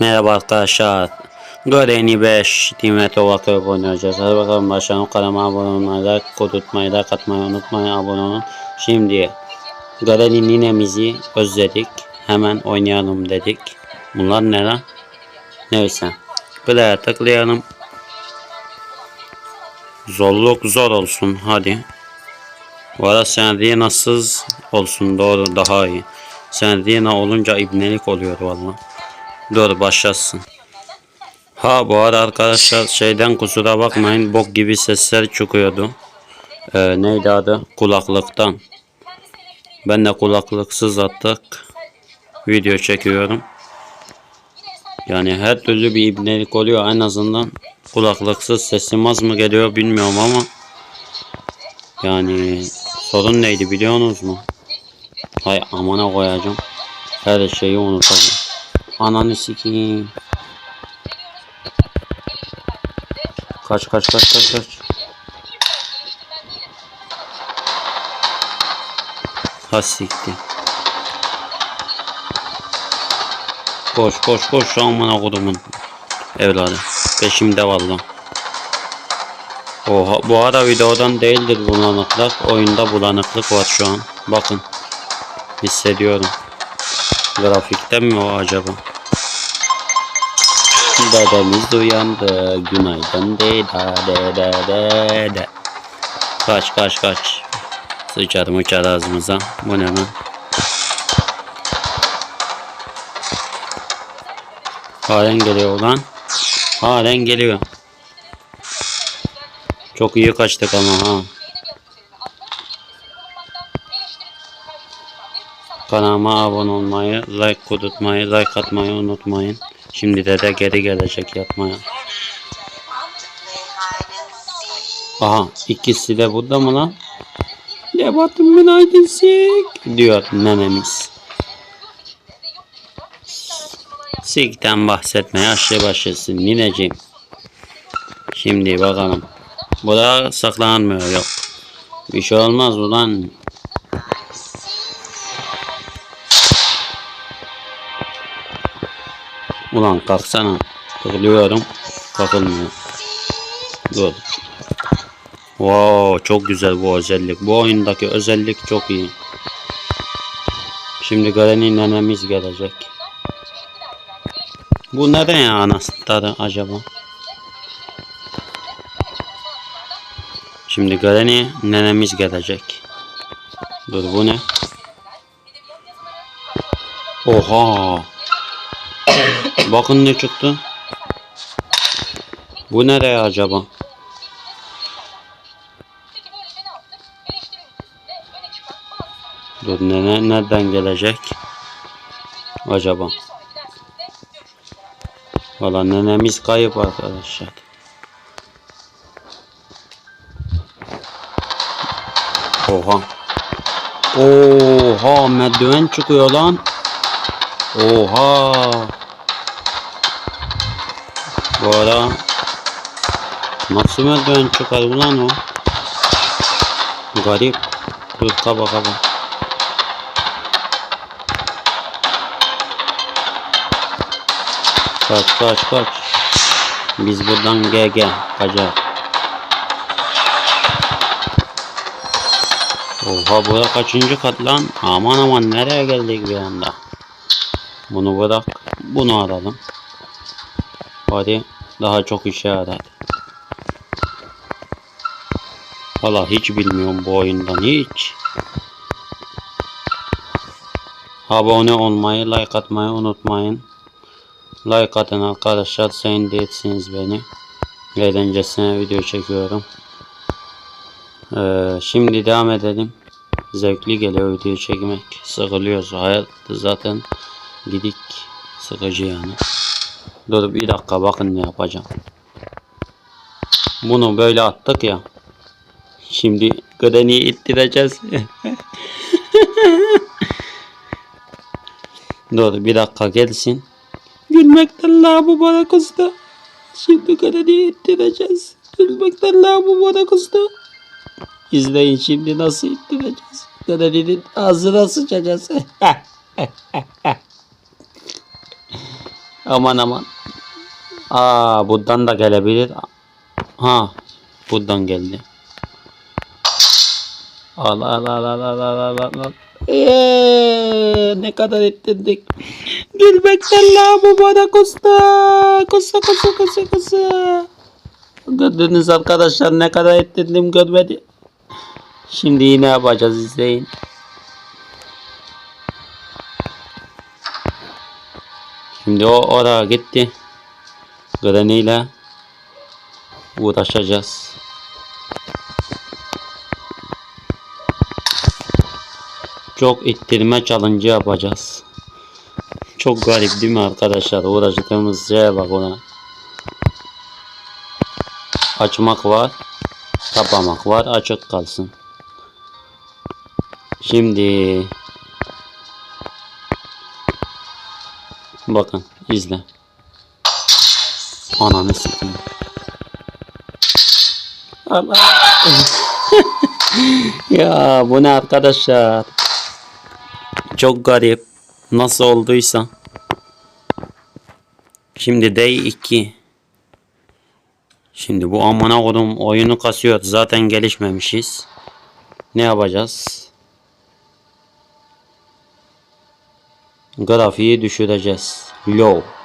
Merhaba arkadaşlar. Göreni 5 Timeto Vakıf oynayacağız. Hadi bakalım başlayalım. Kanalıma abone olmayı, like tutmayı, like atmayı unutmayın. Abone olun. Şimdi Göreni ninemizi özledik. Hemen oynayalım dedik. Bunlar ne lan? Neyse. Play'e tıklayalım. Zorluk zor olsun. Hadi. Bu arada Sendina olsun. Doğru daha iyi. Sendina olunca ibnelik oluyor valla. Dur başlasın. Ha bu arada arkadaşlar şeyden kusura bakmayın. Bok gibi sesler çıkıyordu. Ee, neydi adı? Kulaklıktan. Ben de kulaklıksız attık. Video çekiyorum. Yani her türlü bir ibnelik oluyor. En azından kulaklıksız sesim az mı geliyor bilmiyorum ama yani sorun neydi biliyorsunuz mu? Hay amana koyacağım. Her şeyi unutacağım. Ananı sikeyim. Kaç kaç kaç kaç kaç. Ha siktir. Koş koş koş amına kodumun evladı. Peşimde valla. Oha bu ara videodan değildir bulanıklık. Oyunda bulanıklık var şu an. Bakın. Hissediyorum. Grafikten mi o acaba? Dedemiz uyandı. Günaydın de de de de de de. Kaç kaç kaç. Sıçar mıçar ağzımıza. Bu ne lan? Halen geliyor lan. Halen geliyor. Çok iyi kaçtık ama ha. Kanalıma abone olmayı, like kudurtmayı, like atmayı unutmayın. Şimdi de de geri gelecek yapmaya. Aha ikisi de burada mı lan? Debatım günaydın sik diyor nenemiz. Sikten bahsetmeye aşağı başlasın nineciğim. Şimdi bakalım. Bu da saklanmıyor yok. Bir şey olmaz ulan. Ulan kalksana. Tıklıyorum. Kalkılmıyor. Dur. Wow, çok güzel bu özellik. Bu oyundaki özellik çok iyi. Şimdi Granny nenemiz gelecek. Bu nereye anahtarı acaba? Şimdi Granny nenemiz gelecek. Dur bu ne? Oha! Bakın ne çıktı. Bu nereye acaba? Dur nene nereden gelecek? Acaba? Valla nenemiz kayıp arkadaşlar. Oha. Oha merdiven çıkıyor lan. Oha. Bu ara nasıl merdiven çıkar ulan o? Garip. Dur kaba kaba. Kaç kaç kaç. Biz buradan GG kaçar. Oha bura kaçıncı kat lan? Aman aman nereye geldik bir anda? Bunu bırak. Bunu alalım. Hadi daha çok işe yarar. Valla hiç bilmiyorum bu oyundan hiç. Abone olmayı, like atmayı unutmayın. Like atın arkadaşlar. Sen değilsiniz beni. Eğlencesine video çekiyorum. Ee, şimdi devam edelim. Zevkli geliyor video çekmek. Sıkılıyoruz. Hayat zaten gidik sıkıcı yani. Dur bir dakika bakın ne yapacağım. Bunu böyle attık ya. Şimdi Granny'i ittireceğiz. Dur bir dakika gelsin. Gülmekten labu bana kızdı. Şimdi Granny'i ittireceğiz. Gülmekten labu bana kızdı. İzleyin şimdi nasıl ittireceğiz. Granny'nin ağzına sıçacağız. aman aman. Aa buradan da gelebilir. Ha buradan geldi. Al al al al al al al al. Eee, ne kadar ettirdik. Gülmekten la bu bana kusta. Kusta kusta kusta kusta. Gördünüz arkadaşlar ne kadar ettirdim görmedi. Şimdi yine yapacağız izleyin. Şimdi o oraya gitti. Granny ile uğraşacağız. Çok ittirme challenge yapacağız. Çok garip değil mi arkadaşlar? Uğraştığımız şeye bak ona. Açmak var. Kapamak var. Açık kalsın. Şimdi bakın izle. Ananı sikeyim. Allah. ya bu ne arkadaşlar? Çok garip. Nasıl olduysa. Şimdi day 2. Şimdi bu amına kodum oyunu kasıyor. Zaten gelişmemişiz. Ne yapacağız? Grafiği düşüreceğiz. Low.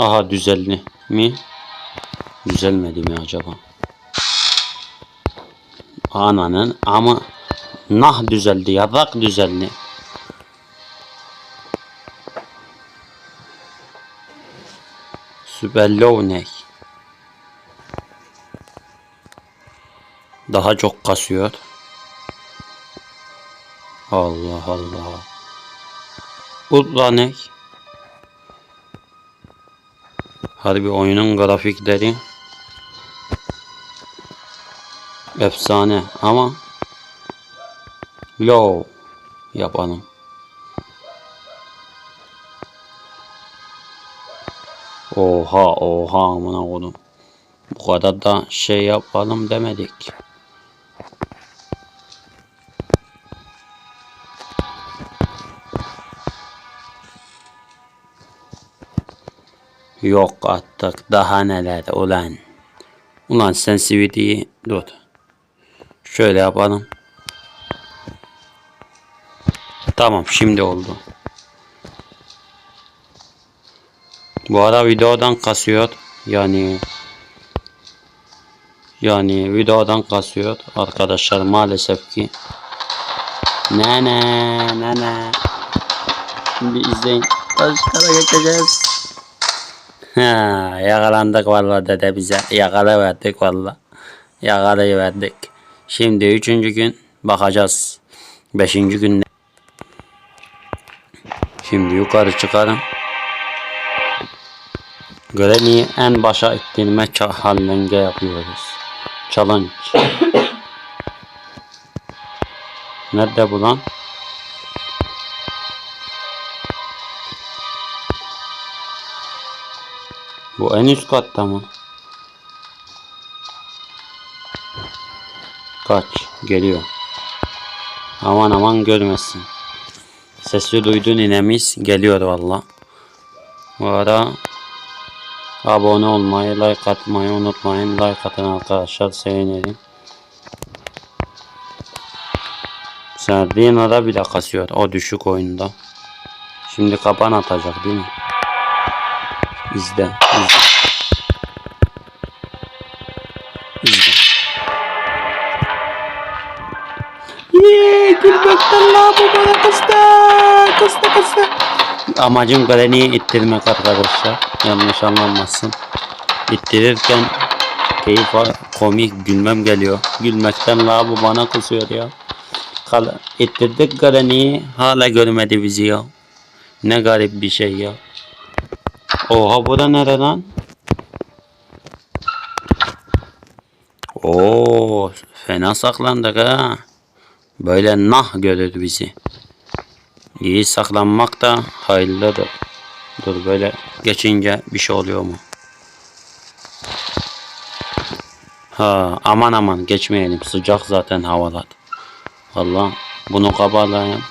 Aha düzeldi mi? Düzelmedi mi acaba? Ananın ama nah düzeldi yarak düzeldi. Süper low ne? Daha çok kasıyor. Allah Allah. Ultra Harbi oyunun grafikleri efsane ama low yapalım. Oha oha amına koydum. Bu kadar da şey yapalım demedik. Yok artık daha neler ulan. Ulan sensitivity'yi dur. Şöyle yapalım. Tamam şimdi oldu. Bu ara videodan kasıyor. Yani yani videodan kasıyor arkadaşlar maalesef ki. Ne ne ne ne. Şimdi izleyin. Başkara geçeceğiz. Ha, yakalandık vallahi dede bize. Yakalayıverdik valla. Yakalayıverdik. Şimdi üçüncü gün bakacağız. Beşinci günde. Şimdi yukarı çıkarım. Granny'i en başa ittirme halinde yapıyoruz. Challenge. Nerede bu lan? Bu en üst katta mı? Kaç. Geliyor. Aman aman görmesin. Sesi duydun inemiz geliyor valla. Bu ara abone olmayı, like atmayı unutmayın. Like atın arkadaşlar sevinirim. Sardina'da bile kasıyor o düşük oyunda. Şimdi kapan atacak değil mi? İzle, izle. İzle. Yeee gülmekten la bu bana kısta kısta kısta. Amacım Granny'i ittirmek arkadaşlar. Yanlış anlanmasın. İttirirken keyif. Komik gülmem geliyor. Gülmekten la bu bana kısıyor ya. Kal ittirdik Granny'i hala görmedi bizi ya. Ne garip bir şey ya. Oha bu da nere lan? Oo, fena saklandık ha. Böyle nah görür bizi. İyi saklanmak da hayırlıdır. Dur böyle geçince bir şey oluyor mu? Ha, aman aman geçmeyelim. Sıcak zaten havalar. Valla bunu kapalayayım.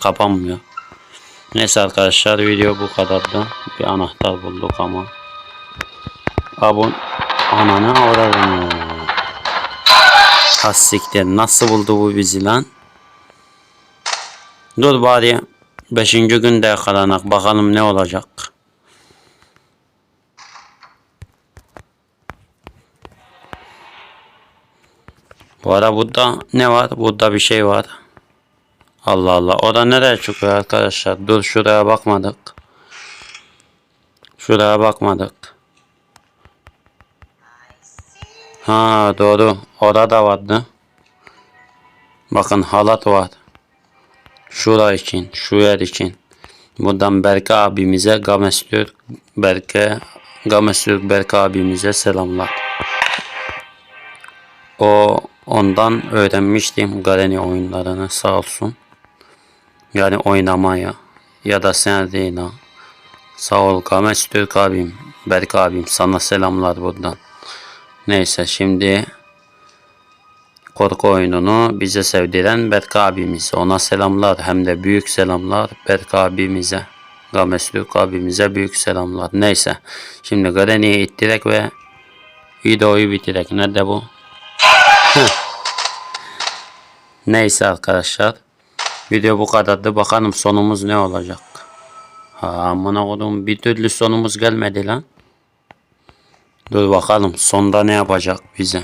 Kapanmıyor. Neyse arkadaşlar video bu kadardı. Bir anahtar bulduk ama. Abon ananı avradım. Hassiktir. Nasıl buldu bu bizi lan? Dur bari 5. günde yakalanak. Bakalım ne olacak. Bu arada burada ne var? Burada bir şey var. Allah Allah. O da nereye çıkıyor arkadaşlar? Dur şuraya bakmadık. Şuraya bakmadık. Ha doğru. Orada da vardı. Bakın halat var. Şura için, şu yer için. Buradan Berke abimize, Gamestür Berke, Gamestür Berke abimize selamlar. O ondan öğrenmiştim Gareni oyunlarını sağ olsun. Yani oynamaya ya da Serdina. Sağ ol Games Türk abim, Berk abim sana selamlar buradan. Neyse şimdi korku oyununu bize sevdiren Berk abimiz. Ona selamlar hem de büyük selamlar Berk abimize. Games Türk abimize büyük selamlar. Neyse şimdi Gareni'yi ittirek ve videoyu bitirek. Nerede bu? Neyse arkadaşlar. Video bu kadardı. Bakalım sonumuz ne olacak. Amına kodum bir türlü sonumuz gelmedi lan. Dur bakalım sonda ne yapacak bize.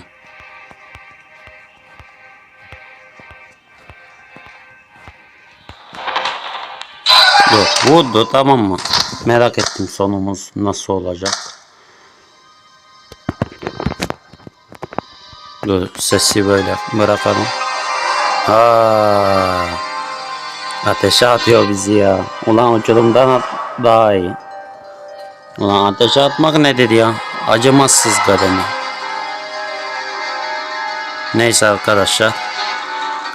Dur vurdu tamam mı? Merak ettim sonumuz nasıl olacak. Dur sesi böyle bırakalım. Ha. Ateşe atıyor bizi ya. Ulan uçurumdan daha iyi. Ulan ateşe atmak nedir ya? Acımasız kadını. Neyse arkadaşlar.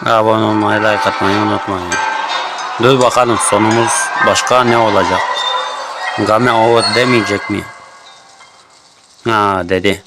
Abone olmayı, like atmayı unutmayın. Dur bakalım sonumuz başka ne olacak? Game over demeyecek mi? Ha dedi.